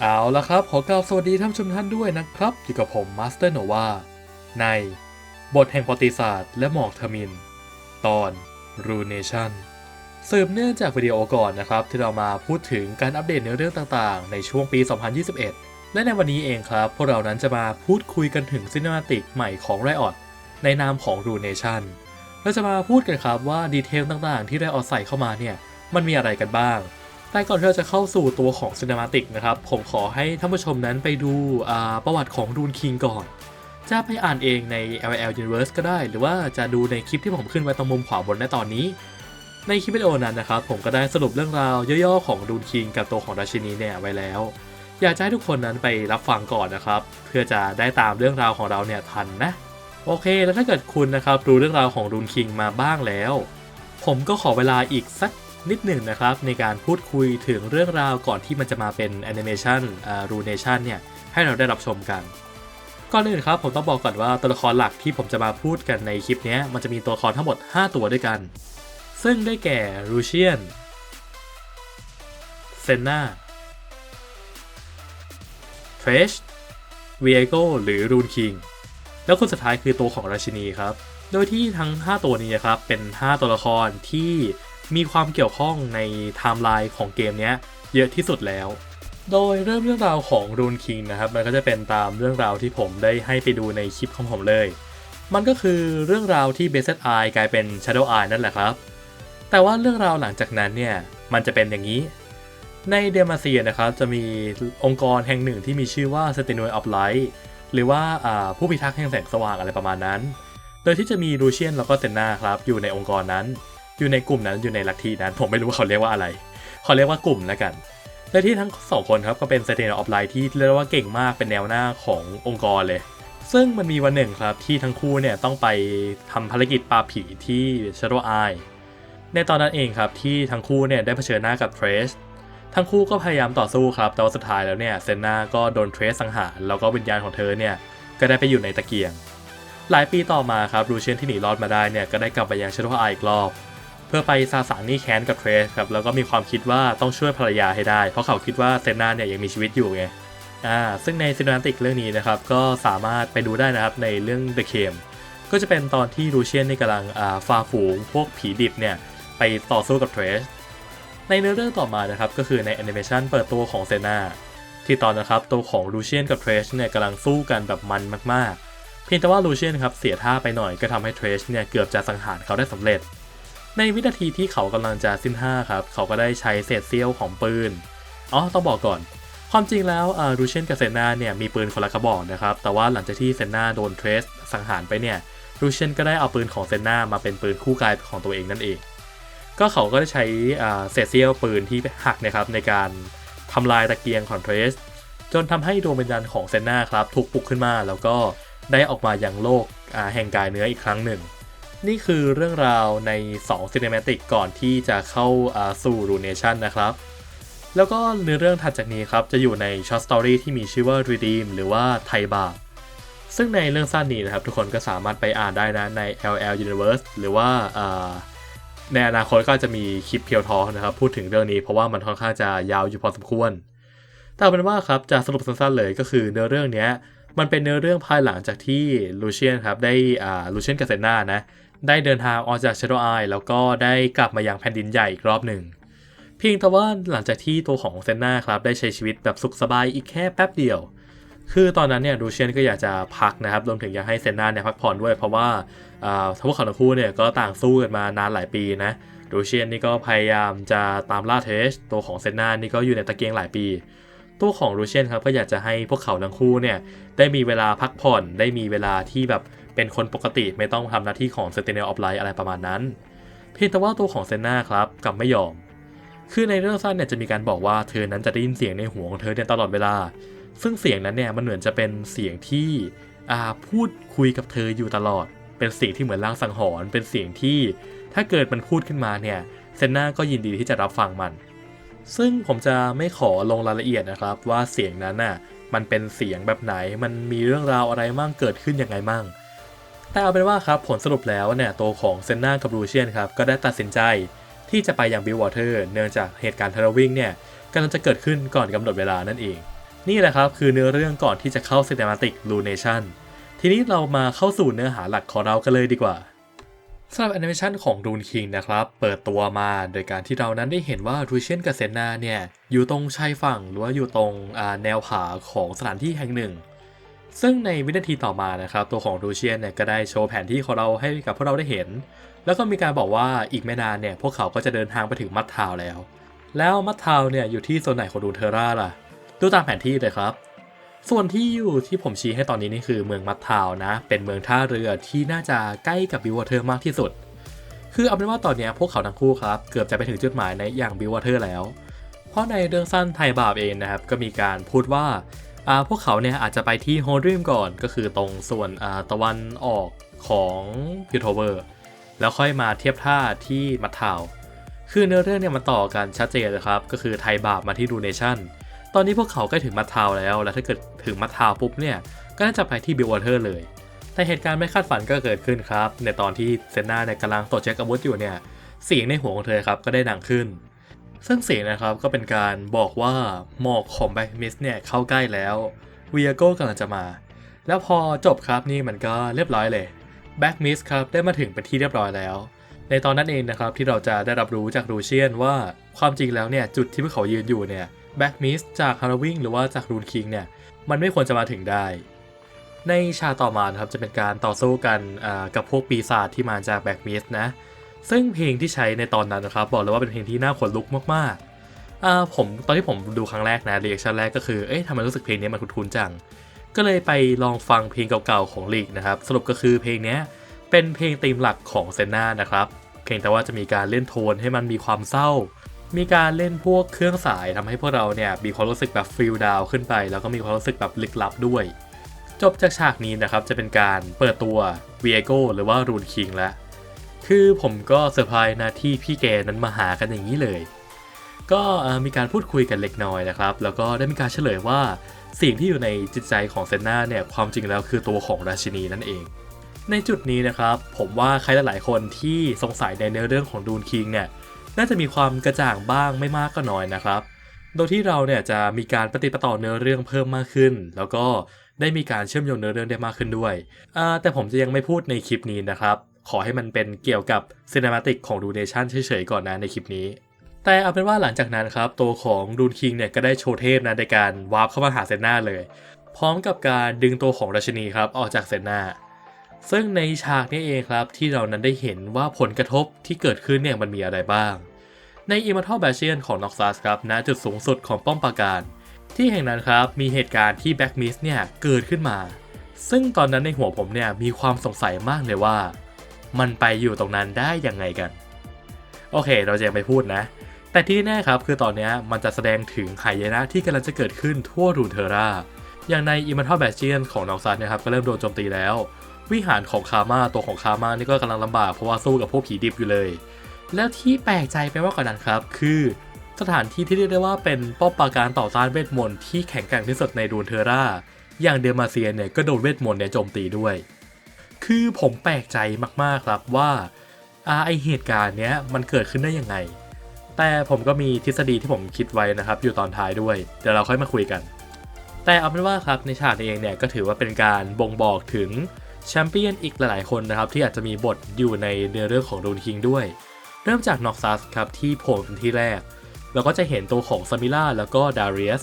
เอาละครับ ขอกล่าวสวัสดีท่านชมท่านด้วยนะครับ อยู่กับผมมาสเตอร์โนวาในบทแห่งประวัติศาสตร์และหมอกทมิน ตอนรูเนชั่นสืบเนื่องจากวิดีโอก่อนนะครับ ที่เรามาพูดถึงการอัปเดตเนื้อเรื่องต่างๆ ในช่วงปี 2021 และในวันนี้เองครับ พวกเรานั้นจะมาพูดคุยกันถึงซินมาติกใหม่ของไรออดในนามของรูเนชั่นเราจะมาพูดกันครับว่าดีเทลต่างๆ ที่ไรออดใส่เข้ามาเนี่ย มันมีอะไรกันบ้าง แต่ก่อนที่เราจะเข้าสู่ตัวของ Cinematic นะครับ ผมขอให้ท่านผู้ชมนั้นไปดูประวัติของรูนคิงก่อน จะไปอ่านเองใน LL Universe ก็ได้ หรือว่าจะดูในคลิปที่ผมขึ้นไว้ตรงมุมขวาบนในตอนนี้ ในคลิปวิดีโอนั้นนะครับ ผมก็ได้สรุปเรื่องราวย่อๆของรูนคิงกับตัวของราชินีเนี่ยไว้แล้วอยากจะให้ทุกคนนั้นไปรับฟังก่อนนะครับ เพื่อจะได้ตามเรื่องราวของเราเนี่ยทันนะ โอเค แล้วถ้าเกิดคุณนะครับรู้เรื่องราวของรูนคิงมาบ้างแล้ว ผมก็ขอเวลาอีกสัก นิดหนึ่งนะครับในการพูดคุยถึงเรื่องราวก่อนที่มันจะมาเป็นแอนิเมชันรูเนชันเนี่ยให้เราได้รับชมกัน ก่อนอื่นครับผมต้องบอกก่อนว่าตัวละครหลักที่ผมจะมาพูดกันในคลิปนี้มันจะมีตัวละครทั้งหมด 5 ตัวด้วยกัน ซึ่งได้แก่รูเชียนเซนนาเทรชวีเอโกหรือรูนคิงแล้วคนสุดท้ายคือตัวของราชินีครับ โดยที่ทั้ง 5 ตัวนี้นะครับเป็น 5 ตัวละครที่ มีความเกี่ยวข้องในไทม์ไลน์ของเกมนี้เยอะที่สุดแล้ว โดยเริ่มเรื่องราวของรูนคิงนะครับ มันก็จะเป็นตามเรื่องราวที่ผมได้ให้ไปดูในคลิปของผมเลย มันก็คือเรื่องราวที่เบสเซตไอกลายเป็น Shadow Eye นั่นแหละครับ แต่ว่าเรื่องราวหลังจากนั้นเนี่ย มันจะเป็นอย่างนี้ ในเดมาเซียนะครับ จะมีองค์กรแห่งหนึ่งที่มีชื่อว่า Sentinel of Light หรือว่าาผู้พิทักษ์แห่งแสงสว่างอะไรประมาณนั้น โดยที่จะมีรูเชียนแล้วก็เซนนาครับอยู่ในองค์กรนั้น อยู่ในกลุ่มนั้นอยู่ในลัทธินั้น ผมไม่รู้ว่าเขาเรียกว่าอะไรเขาเรียกว่ากลุ่มแล้วกันและที่ทั้งสองคนครับก็เป็น s เ t นออฟไลท์ที่เรียกว่าเก่งมากเป็นแนวหน้าขององค์กรเลย ซึ่งมันมีวันหนึ่งครับที่ทั้งคู่เนี่ยต้องไปทำภารกิจปราผีที่ Shadow Eye ในตอนนั้นเองครับที่ทั้งคู่เนี่ยได้เผชิญหน้ากับเทรสทั้งคู่ก็พยายามต่อสู้ครับ แต่ว่าสุดท้ายแล้วเนี่ยเซนนาก็โดนเทรสสังหารแล้วก็วิญญาณของเธอเนี่ยก็ได้ไปอยู่ในตะเกียง หลายปีต่อมาครับรูเชนที่หนีรอดมาได้เนี่ยก็ได้กลับไปยังช a โ o w ไออีกรอบ พื่อไปซาสางนี่แค้นกับเทรสครับแล้วก็มีความคิดว่าต้องช่วยภรรยาให้ได้ เพราะเขาคิดว่าเซนนาเนี่ยยังมีชีวิตอยู่ไงอ่าซึ่งในซีน e ติกเรื่องนี้นะครับก็สามารถไปดูได้นะครับในเรื่อง The c a m ก็จะเป็นตอนที่รูเชียนนี่กำลังอ่าฟาฝูงพวกผีดิบเนี่ยไปต่อสู้กับเทรสในเนื้อเรื่องต่อมานะครับก็คือในแอนิเมชันเปิดตัวของเซนาที่ตอนนะครับตัวของลูเชียนกับเทรชเนี่ยกำลังสู้กันแบบมันมากๆ เพียงแต่ว่าลูเชียนครับเสียท่าไปหน่อยก็ทำให้เทรชเนี่ยเกือบจะสังหารเขาได้สำเร็จ ในวินาทีที่เขากำลังจะสิ้นท่าครับ เขาก็ได้ใช้เศษเสี้ยวของปืน อ๋อ ต้องบอกก่อน ความจริงแล้วอ่าลูเชนกับเซนาเนี่ยมีปืนคนละกระบอกนะครับ แต่ว่าหลังจากที่เซนาโดนเทรชสังหารไปเนี่ยลูเชนก็ได้เอาปืนของเซนามาเป็นปืนคู่กายของตัวเองนั่นเอง ก็เขาก็ได้ใช้เศษเสี้ยวปืนที่หักนะครับในการทำลายตะเกียงของเทรสจนทำให้ดวงวิญญาณของเซนนาครับถูกปลุกขึ้นมาแล้วก็ได้ออกมาอยังโลกแห่งกายเนื้ออีกครั้งหนึ่ง นี่คือเรื่องราวใน 2 Cinematic ก่อนที่จะเข้าสู่รูเนชันนะครับ แล้วก็เนื้อเรื่องถัดจากนี้ครับ จะอยู่ในช็อตสตอรี่ที่มีชื่อว่า Redeem หรือว่าไทบาซึ่งในเรื่องสั้นนี้นะครับ ทุกคนก็สามารถไปอ่านได้นะใน LL Universe หรือว่าในอนาคตก็จะมีคลิปเพียวทอนะครับ พูดถึงเรื่องนี้เพราะว่ามันค่อนข้างจะยาวอยู่พอสมควร แต่เอาเป็นว่าครับจะสรุปสั้นๆเลยก็คือเนื้อเรื่องเนี้ยมันเป็นเนื้อเรื่องภายหลังจากที่ลูเชียนครับได้ลูเชียนกับเซนนานะ ได้เดินทางออกจาก Shadow Eye แล้วก็ได้กลับมายังแผ่นดินใหญ่อีกรอบหนึ่ง เพียงแต่ว่าหลังจากที่ตัวของเซนนาครับได้ใช้ชีวิตแบบสุขสบายอีกแค่แป๊บเดียว คือตอนนั้นเนี่ยลูเชียนก็อยากจะพักนะครับรวมถึงอยากให้เซนนาเนี่ยพักผ่อนด้วยเพราะว่าอ่าพวกเขาทั้งคู่เนี่ยก็ต่างสู้กันมานานหลายปีนะลูเชียนนี่ก็พยายามจะตามล่าเทสตัวของเซนนานี่ก็อยู่ในตะเกียงหลายปีตัวของลูเชียนครับก็อยากจะให้พวกเขาทั้งคู่เนี่ยได้มีเวลาพักผ่อนได้มีเวลาที่แบบ เป็นคนปกติไม่ต้องทำหน้าที่ของ Sentinel of Light อะไรประมาณนั้น เพียงแต่ว่าตัวของเซนนาครับกลับไม่ยอม คือในเรื่องสั้นเนี่ยจะมีการบอกว่าเธอนั้นจะได้ยินเสียงในหัวของเธอเนี่ยตลอดเวลา ซึ่งเสียงนั้นเนี่ยมันเหมือนจะเป็นเสียงที่อาพูดคุยกับเธออยู่ตลอด เป็นเสียงที่เหมือนลางสังหรณ์เป็นเสียงที่ถ้าเกิดมันพูดขึ้นมาเนี่ยเซนนาก็ยินดีที่จะรับฟังมัน ซึ่งผมจะไม่ขอลงรายละเอียดนะครับว่าเสียงนั้นน่ะมันเป็นเสียงแบบไหน มันมีเรื่องราวอะไรมั่งเกิดขึ้นยังไงมั่ง แต่เอาเป็นว่าครับผลสรุปแล้วเนี่ยตัวของเซนนากับลูเชียนครับก็ได้ตัดสินใจที่จะไปยังบิลวอเตอร์เนื่องจากเหตุการณ์ทาร์วิงเนี่ยกำลังจะเกิดขึ้นก่อนกำหนดเวลานั่นเอง นี่แหละครับคือเนื้อเรื่องก่อนที่จะเข้า Cinematic Lunation ทีนี้เรามาเข้าสู่เนื้อหาหลักของเรากันเลยดีกว่าสำหรับแอนิเมชันของ Rune King นะครับ เปิดตัวมาโดยการที่เรานั้นได้เห็นว่ารูเชนกับเซนนาเนี่ยอยู่ตรงชายฝั่งหรือว่าอยู่ตรงแนวผาของสถานที่แห่งหนึ่ง ซึ่งในวินาทีต่อมานะครับตัวของรูเชียนเนี่ยก็ได้โชว์แผนที่ของเราให้กับพวกเราได้เห็น แล้วก็มีการบอกว่าอีกไม่นานเนี่ยพวกเขาก็จะเดินทางไปถึงมัดทาวแล้ว แล้วมัดทาวเนี่ยอยู่ที่โซนไหนของดูเทอร่าล่ะ ดูตามแผนที่เลยครับ ส่วนที่อยู่ที่ผมชี้ให้ตอนนี้นี่คือเมืองมัดทาวนะ เป็นเมืองท่าเรือที่น่าจะใกล้กับบิววอเทอร์มากที่สุด คือเอาเป็นว่าตอนนี้พวกเขาทั้งคู่ครับเกือบจะไปถึงจุดหมายในอย่างบิววอเทอร์แล้ว เพราะในเรื่องสั้นไทยบาปเองนะครับก็มีการพูดว่า พวกเขาเนี่ยอาจจะไปที่โฮดริมก่อนก็คือตรงส่วนตะวันออกของพิวโทเวอร์แล้วค่อยมาเทียบท่าที่มัดทาวคือเนื้อเรื่องเนี่ยมันต่อกันชัดเจนเลยครับ ก็คือไทยบาปมาที่ดูเนชั่น ตอนนี้พวกเขาใกล้ถึงมัดทาวแล้ว แล้วถ้าเกิดถึงมัดทาวปุ๊บเนี่ยก็น่าจะไปที่บิวอเทอร์เลย แต่เหตุการณ์ไม่คาดฝันก็เกิดขึ้นครับ ในตอนที่เซนนาเนี่ยกำลังตรวจเช็คอาวุธอยู่เนี่ยเสียงในหัวของเธอครับก็ได้ดังขึ้น ซึ่งเสียงนะครับก็เป็นการบอกว่าหมอกของแบ็กมิสเนี่ยเข้าใกล้แล้ววีอาโก้กำลังจะมา แล้วพอจบครับนี่มันก็เรียบร้อยเลยแบ็กมิสครับได้มาถึงเป็นที่เรียบร้อยแล้ว ในตอนนั้นเองนะครับที่เราจะได้รับรู้จากรูเชียนว่าความจริงแล้วเนี่ยจุดที่พวกเขายืนอยู่เนี่ยแบ็กมิสจากฮาร์วิงหรือว่าจากรูนคิงเนี่ยมันไม่ควรจะมาถึงได้ ในชาต่อมาครับจะเป็นการต่อสู้กันกับพวกปีศาจที่มาจากแบ็กมิสนะ ซึ่งเพลงที่ใช้ในตอนนั้นนะครับ บอกเลยว่าเป็นเพลงที่น่าขนลุกมากๆผมตอนที่ผมดูครั้งแรกนะเรีแอคชั่นแรกก็คือเอ๊ะทำไมรู้สึกเพลงนี้มันคุ้นๆจัง ก็เลยไปลองฟังเพลงเก่าๆของลีกนะครับ สรุปก็คือเพลงนี้เป็นเพลงธีมหลักของเซนนานะครับเพียงแต่ว่าจะมีการเล่นโทนให้มันมีความเศร้า มีการเล่นพวกเครื่องสายทำให้พวกเราเนี่ยมีความรู้สึกแบบฟิลดาวขึ้นไป แล้วก็มีความรู้สึกแบบลึกลับด้วย จบจากฉากนี้นะครับจะเป็นการเปิดตัววีเอโกหรือว่ารูนคิงแล้ว คือผมก็เซอร์ไพรส์นะที่พี่แกนั้นมาหากันอย่างนี้เลย ก็มีการพูดคุยกันเล็กน้อยนะครับ แล้วก็ได้มีการเฉลยว่าสิ่งที่อยู่ในจิตใจของเซนนาเนี่ยความจริงแล้วคือตัวของราชินีนั่นเอง ในจุดนี้นะครับผมว่าใครหลายๆคนที่สงสัยในเนื้อเรื่องของดูนคิงเนี่ยน่าจะมีความกระจ่างบ้างไม่มากก็น้อยนะครับ โดยที่เราเนี่ยจะมีการปฏิปต่อเนื้อเรื่องเพิ่มมากขึ้น แล้วก็ได้มีการเชื่อมโยงเนื้อเรื่องได้มากขึ้นด้วย แต่ผมจะยังไม่พูดในคลิปนี้นะครับ ขอให้มันเป็นเกี่ยวกับซีน e มาติกของดูเนชั่นเฉยๆก่อนนะในคลิปนี้ แต่เอาเป็นว่าหลังจากนั้นครับ ตัวของดูนคิงเนี่ยก็ได้โชว์เทพนะในการวาร์ปเข้ามาหาเซนนาเลย พร้อมกับการดึงตัวของราชินีครับออกจากเซนนาซึ่งในฉากนี้เองครับที่เรานั้นได้เห็นว่าผลกระทบที่เกิดขึ้นเนี่ยมันมีอะไรบ้าง ใน Immortal b a s t i o n ของ Noxus ครับณจุดสูงสุดของป้อมปราการ ที่แห่งนั้นครับมีเหตุการณ์ที่ Black Mist เนี่ยเกิดขึ้นมา ซึ่งตอนนั้นในหัวผมเนี่ยมีความสงสัยมากเลยว่า มันไปอยู่ตรงนั้นได้ยังไงกัน โอเค เราจะยังไม่พูดนะ แต่ที่แน่ครับคือตอนนี้มันจะแสดงถึงหายนะที่กำลังจะเกิดขึ้นทั่วรูนเทอร่า อย่างใน Immortal b a s t i o n ของ Noxus นนะครับก็เริ่มโดนโจมตีแล้ว วิหารของคามาตัวของคามานี่ก็กำลังลำบากเพราะว่าสู้กับพวกผีดิบอยู่เลย แล้วที่แปลกใจไปมากกว่านั้นครับ คือสถานที่ที่เรียกได้ว่าเป็นป้อมปราการต่อต้านเวทมนต์ที่แข็งแกร่งที่สุดในดูนเทอร่า อย่างเดมาเซียนเนี่ยก็โดนเวทมนต์เนี่ยโจมตีด้วย คือผมแปลกใจมากๆครับว่าอาไอเหตุการณ์เนี้ยมันเกิดขึ้นได้ยังไง แต่ผมก็มีทฤษฎีที่ผมคิดไว้นะครับ อยู่ตอนท้ายด้วย เดี๋ยวเราค่อยมาคุยกัน แต่เอาเป็นว่าครับในฉากนี้เองเนี่ยก็ถือว่าเป็นการบ่งบอกถึงแชมเปี้ยนอีกหลายๆคนนะครับ ที่อาจจะมีบทอยู่ในเนื้อเรื่องของดูนคิงด้วย เริ่มจากน็อกซัสครับที่โผล่เป็นที่แรกเราก็จะเห็นตัวของซามิล่าแล้วก็ดาริเอส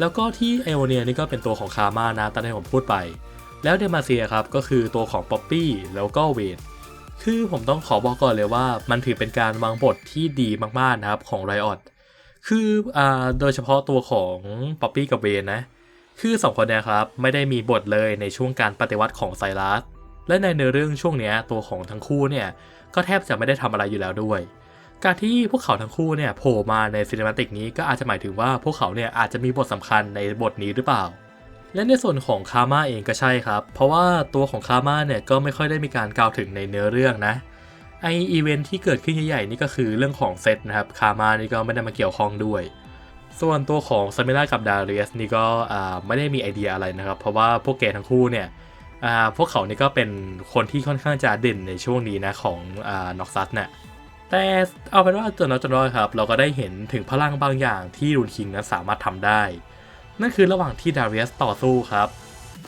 แล้วก็ที่เอโอเนียนี่ก็เป็นตัวของคาร์มานะตามที่ผมพูดไป แล้วเดมาเซียครับก็คือตัวของป๊อปปี้แล้วก็เวนคือผมต้องขอบอกก่อนเลยว่ามันถือเป็นการวางบทที่ดีมากๆนะครับของไรออดคืออ่าโดยเฉพาะตัวของป๊อปปี้กับเวนนะ คือสองคนเนี้ยครับไม่ได้มีบทเลยในช่วงการปฏิวัติของไซรัสและในเนื้อเรื่องช่วงนี้ตัวของทั้งคู่เนี่ยก็แทบจะไม่ได้ทำอะไรอยู่แล้วด้วย การที่พวกเขาทั้งคู่เนี่ยโผล่มาในซีนิมาติกนี้ก็อาจจะหมายถึงว่าพวกเขาเนี่ยอาจจะมีบทสำคัญในบทนี้หรือเปล่า และในส่วนของคาม่าเองก็ใช่ครับ เพราะว่าตัวของคาม่าเนี่ยก็ไม่ค่อยได้มีการกล่าวถึงในเนื้อเรื่องนะไออีเวนท์ที่เกิดขึ้นใหญ่ๆนี่ก็คือเรื่องของเซตนะครับคาม่านี่ก็ไม่ได้มาเกี่ยวข้องด้วย ส่วนตัวของซามิล่ากับดาเรียสนี่ก็ไม่ได้มีไอเดียอะไรนะครับ เพราะว่าพวกแกทั้งคู่เนี่ยพวกเขานี่ก็เป็นคนที่ค่อนข้างจะเด่นในช่วงนี้นะของน็อกซัสเนี่ยแต่เอาเป็นว่าจนน้อยจนน้อยครับ เราก็ได้เห็นถึงพลังบางอย่างที่รูนคิงนั้นสามารถทำได้ นั่นคือระหว่างที่ดาริอัสต่อสู้ครับ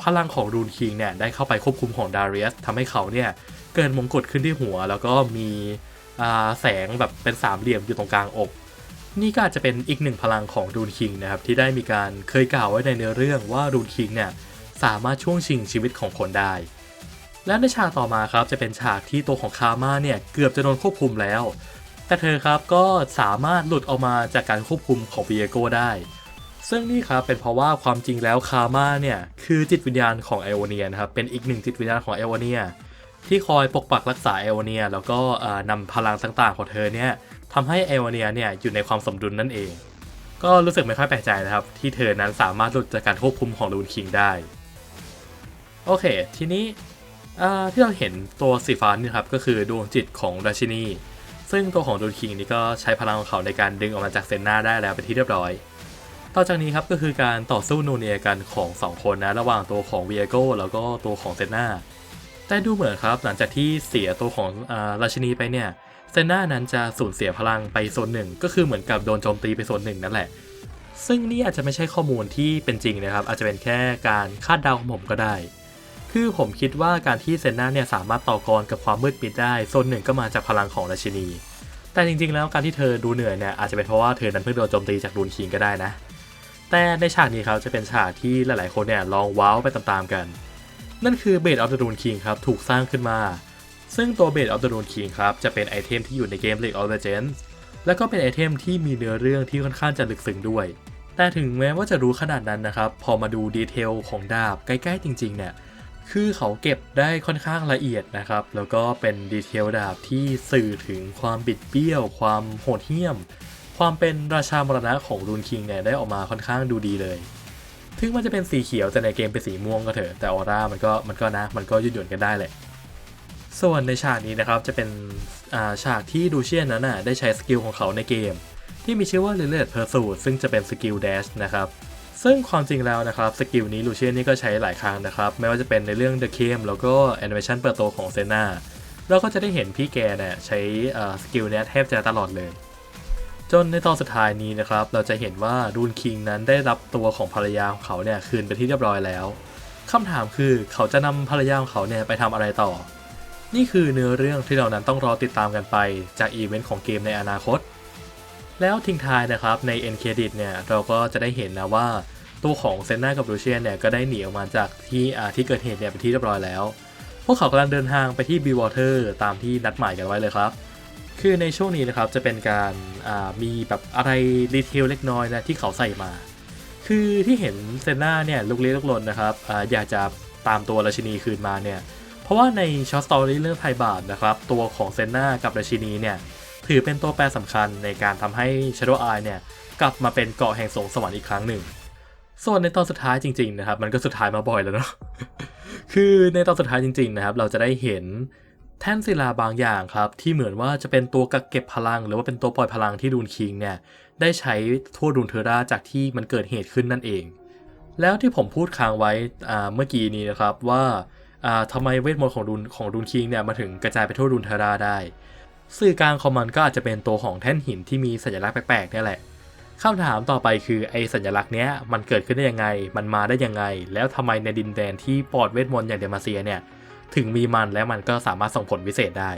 พลังของรูนคิงเนี่ยได้เข้าไปควบคุมของดาริอัสทำให้เขาเนี่ยเกิดมงกุฎขึ้นที่หัว แล้วก็มีแสงแบบเป็นสามเหลี่ยมอยู่ตรงกลางอก นี่ก็อาจจะเป็นอีกหนึ่งพลังของรูนคิงนะครับที่ได้มีการเคยกล่าวไว้ในเนื้อเรื่องว่ารูนคิงเนี่ยสามารถช่วงชิงชีวิตของคนได้ และในฉากต่อมาครับจะเป็นฉากที่ตัวของคาม่าเนี่ยเกือบจะโดนควบคุมแล้ว แต่เธอครับก็สามารถหลุดออกมาจากการควบคุมของเบียโกได้ ซึ่งนี่ครับเป็นเพราะว่าความจริงแล้วคาม่าเนี่ยคือจิตวิญญาณของไอโอเนียนะครับเป็นอีกหนึ่งจิตวิญญาณของไอโอเนียที่คอยปกปักรักษาไอโอเนียแล้วก็นำพลังต่างๆของเธอเนี่ยทำให้ไอโอเนียเนี่ยอยู่ในความสมดุลนั่นเอง ก็รู้สึกไม่ค่อยแปลกใจนะครับ ที่เธอนั้นสามารถหลุดจากการควบคุมของลูนคิงได้ โอเค ทีนี้ที่เราเห็นตัวสีฟ้านี่ครับก็คือดวงจิตของราชินี ซึ่งตัวของลูนคิงนี่ก็ใช้พลังของเขาในการดึงออกมาจากเซนนาได้แล้วเป็นที่เรียบร้อย ต่อจากนี้ครับก็คือการต่อสู้นูเนียกันของ 2 คนนะ ระหว่างตัวของเวียโกแล้วก็ตัวของเซนนาแต่ดูเหมือนครับหลังจากที่เสียตัวของอราชินีไปเนี่ยเซนนานั้นจะสูญเสียพลังไปโซนหนึ่ง ก็คือเหมือนกับโดนโจมตีไปโซนหนึ่งนั่นแหละ ซึ่งนี่อาจจะไม่ใช่ข้อมูลที่เป็นจริงนะครับ อาจจะเป็นแค่การคาดเดาของผมก็ได้ คือผมคิดว่าการที่เซนนาเนี่ยสามารถต่อกรกับความมืดมิดได้โซนหนึ่งก็มาจากพลังของราชินี แต่จริงๆ แล้วการที่เธอดูเหนื่อยเนี่ยอาจจะเป็นเพราะว่าเธอนั้นเพิ่งโดนโจมตีจากรูนคิงก็ได้นะ แต่ในฉากนี้ครับจะเป็นฉากที่หลายๆ คนเนี่ยลองว้าวไปตามๆกัน นั่นคือเบดออฟเดอะรูนคิงครับถูกสร้างขึ้นมา ซึ่งตัวเบดออฟเดอะรูนคิงครับจะเป็นไอเทมที่อยู่ในเกม League of Legends แล้วก็เป็นไอเทมที่มีเนื้อเรื่องที่ค่อนข้างจะลึกซึ้งด้วย แต่ถึงแม้ว่าจะรู้ขนาดนั้นนะครับ พอมาดูดีเทลของดาบใกล้ๆจริงๆเนี่ยคือเขาเก็บได้ค่อนข้างละเอียดนะครับ แล้วก็เป็นดีเทลดาบที่สื่อถึงความบิดเบี้ยว ความโหดเหี้ยม ความเป็นราชามรณะของรูนคิงเนี่ยได้ออกมาค่อนข้างดูดีเลย ถึงมันจะเป็นสีเขียวแต่ในเกมเป็นสีม่วงก็เถอะ แต่ออร่ามันก็มันก็นะ มันก็ยืดหยุ่นกันได้แหละ ส่วนในฉากนี้นะครับจะเป็นาฉากที่ดูเชียนนั้นน่ะได้ใช้สกิลของเขาในเกม ที่มีชื่อว่า r e l a t e Pursuit ซึ่งจะเป็นสกิล Dash นะครับซึ่งความจริงแล้วนะครับสกิลนี้ลูเชียนนี่ก็ใช้หลายครั้งนะครับ ไม่ว่าจะเป็นในเรื่อง The Game แล้วก็ Animation เปิดตัวของเซนาเราก็จะได้เห็นพี่แกเนี่ยใช้สกิลนี้แทบจะตลอดเลย จนในตอนสุดท้ายนี้นะครับ เราจะเห็นว่ารูนคิงนั้นได้รับตัวของภรรยาของเขาเนี่ยคืนไปที่เรียบร้อยแล้วคำถามคือเขาจะนำภรรยาของเขาเนี่ยไปทำอะไรต่อ นี่คือเนื้อเรื่องที่เรานั้นต้องรอติดตามกันไปจากอีเวนต์ของเกมในอนาคต แล้วทิ้งท้ายนะครับใน End Credit เนี่ยเราก็จะได้เห็นนะว่าตัวของเซนนากับลูเชียนเนี่ยก็ได้หนีออกมาจากที่ที่เกิดเหตุเนี่ยเป็นที่เรียบร้อยแล้ว พวกเขากำลังเดินทางไปที่บีวอเตอร์ตามที่นัดหมายกันไว้เลยครับ คือในช่วงนี้นะครับจะเป็นการมีแบบอะไรดีเทลเล็กน้อยนะที่เขาใส่มา คือที่เห็นเซนนาเนี่ยลุกลี้ลุกลนนะครับออยากจะตามตัวราชินีคืนมาเนี่ยเพราะว่าในช็อตสตอรี่เรื่องไทยบาทนะครับตัวของเซนนากับราชินีเนี่ยถือเป็นตัวแปรสำคัญในการทำให้ Shadow Eye เนี่ยกลับมาเป็นเกาะแห่งสงสวรรค์อีกครั้งหนึ่ง ส่วนในตอนสุดท้ายจริงๆนะครับมันก็สุดท้ายมาบ่อยแล้วเนาะคือในตอนสุดท้ายจริงๆนะครับเราจะได้เห็น แท่นศิลาบางอย่างครับที่เหมือนว่าจะเป็นตัวกักเก็บพลัง หรือว่าเป็นตัวปล่อยพลังที่ดูนคิงเนี่ยได้ใช้ทั่วดูนเทอร่าจากที่มันเกิดเหตุขึ้นนั่นเอง แล้วที่ผมพูดค้างไว้เมื่อกี้นี้นะครับว่าอ่าทำไมเวทมนต์ของดูนของดูนคิงเนี่ยมาถึงกระจายไปทั่วดูนเทอร่าได้สื่อกลางของมันก็อาจจะเป็นตัวของแท่นหินที่มีสัญลักษณ์แปลกๆนี่แหละคำถามต่อไปคือไอสัญลักษณ์เนี้ยมันเกิดขึ้นได้ยังไง มันมาได้ยังไง แล้วทำไมในดินแดนที่ปลอดเวทมนต์อย่างเดมาเซียเนี่ย ถึงมีมันและมันก็สามารถส่งผลวิเศษได้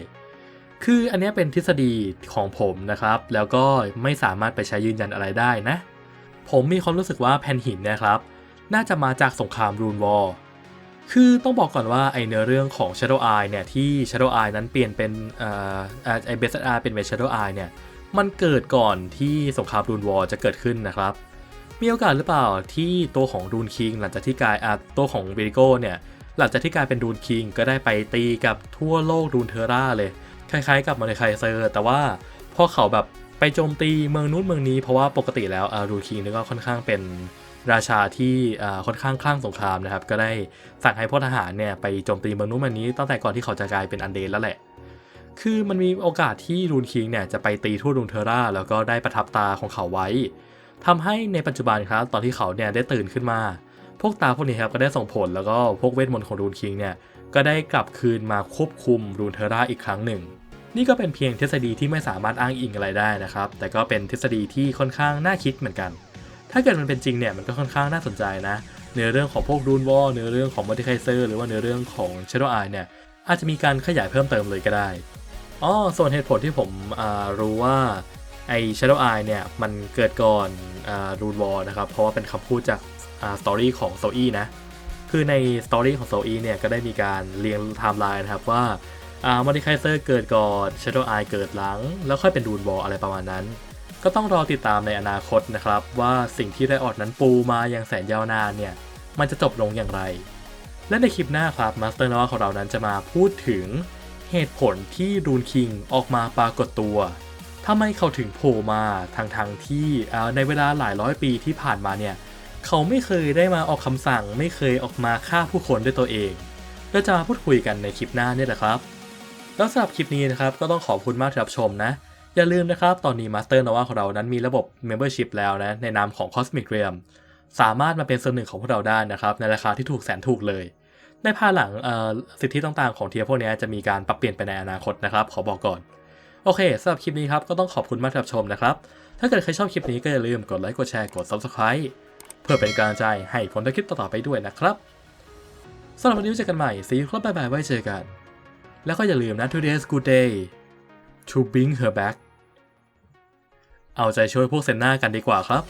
คืออันนี้เป็นทฤษฎีของผมนะครับ แล้วก็ไม่สามารถไปใช้ยืนยันอะไรได้นะ ผมมีความรู้สึกว่าแผ่นหินเนะครับ น่าจะมาจากสงครามรูนวอลคือต้องบอกก่อนว่าไอเนื้อเรื่องของ Shadow Eye เนี่ยที่ Shadow Eye นั้นเปลี่ยนเป็นเอ่อไอเบสอาร์เป็นเว Shadow Eye เนี่ยมันเกิดก่อนที่สงครามรูนวอลจะเกิดขึ้นนะครับ มีโอกาสหรือเปล่าที่ตัวของรูนคิงหลังจากที่กายอาตัวของเวริโกเนี่ย หลังจากที่กลายเป็นรูนคิงก็ได้ไปตีกับทั่วโลกรูนเทอร่าเลย คล้ายๆ กับมาเลไคเซอร์ แต่ว่าพอเขาแบบไปโจมตีเมืองนู้นเมืองนี้เพราะว่าปกติแล้วอ่ารูนคิงนี่ก็ค่อนข้างเป็นราชาที่ค่อนข้างคลั่งสงครามนะครับ ก็ได้สั่งให้พลทหารเนี่ยไปโจมตีเมืองนู้นเมืองนี้ตั้งแต่ก่อนที่เขาจะกลายเป็นอันเดนแล้วแหละ คือมันมีโอกาสที่รูนคิงเนี่ยจะไปตีทั่วรูนเทอร่าแล้วก็ได้ประทับตาของเขาไว้ทำให้ในปัจจุบันครับตอนที่เขาเนี่ยได้ตื่นขึ้นมา พวกตาพวกนี้ครับก็ได้ส่งผลแล้วก็พวกเวทมนต์ของรูนคิงเนี่ยก็ได้กลับคืนมาควบคุมรูนเทอร่าอีกครั้งหนึ่ง นี่ก็เป็นเพียงทฤษฎีที่ไม่สามารถอ้างอิงอะไรได้นะครับ แต่ก็เป็นทฤษฎีที่ค่อนข้างน่าคิดเหมือนกัน ถ้าเกิดมันเป็นจริงเนี่ยมันก็ค่อนข้างน่าสนใจนะเนื้อเรื่องของพวกรูนวอลเนื้อเรื่องของมอดิไคเซอร์หรือว่าเนื้อเรื่องของ Shadow Eye เนี่ยอาจจะมีการขยายเพิ่มเติมเลยก็ได้อ๋อส่วนเหตุผลที่ผมรู้ว่าไอ้ Shadow Eye เนี่ยมันเกิดก่อนรูนวอลนะครับ เพราะว่าเป็นคำพูดจาก สตอรี่ของโซอี้นะ คือในสตอรี่ของโซอี้เนี่ยก็ได้มีการเรียงไทม์ไลน์นะครับว่าอ่ามอดิไคเซอร์เกิดก่อน Shadow Eye เกิดหลัง แล้วค่อยเป็นรูนวอลอะไรประมาณนั้น ก็ต้องรอติดตามในอนาคตนะครับ ว่าสิ่งที่ได้ออดนั้นปูมาอย่างแสนยาวนานเนี่ย มันจะจบลงอย่างไร และในคลิปหน้าครับมาสเตอร์นวของเรานั้นจะมาพูดถึงเหตุผลที่รูนคิงออกมาปรากฏตัวทำไมเขาถึงโผล่มาทางทางที่ในเวลาหลายร้อยปีที่ผ่านมาเนี่ย เขาไม่เคยได้มาออกคำสั่ง ไม่เคยออกมาฆ่าผู้คนด้วยตัวเองเราจะมาพูดคุยกันในคลิปหน้าเนี่ยแหละครับ แล้วสำหรับคลิปนี้นะครับก็ต้องขอบคุณมากที่รับชมนะ อย่าลืมนะครับ ตอนนี้ Master Nova ของเรานั้นมีระบบ Membership แล้วนะ ในนามของ Cosmic Realm สามารถมาเป็นส่วนหนึ่งของพวกเราได้นะครับ ในราคาที่ถูกแสนถูกเลย ในภายหลังสิทธิต่างๆของเทียพวกนี้จะมีการปรับเปลี่ยนไปในอนาคตนะครับ ขอบอกก่อน โอเคสำหรับคลิปนี้ครับก็ต้องขอบคุณมากที่รับชมนะครับ ถ้าเกิดใครชอบคลิปนี้ก็อย่าลืมกดไลค์กดแชร์กด Subscribe พื่อเป็นกำลังใจให้ผมทำคลิปต่อไปด้วยนะครับสำหรับวันนี้เจอกันใหม่สีครับบายบายไว้เจอกัน แล้วก็อย่าลืมนะ today's good day to bring her back เอาใจช่วยพวกเซนนากันดีกว่าครับ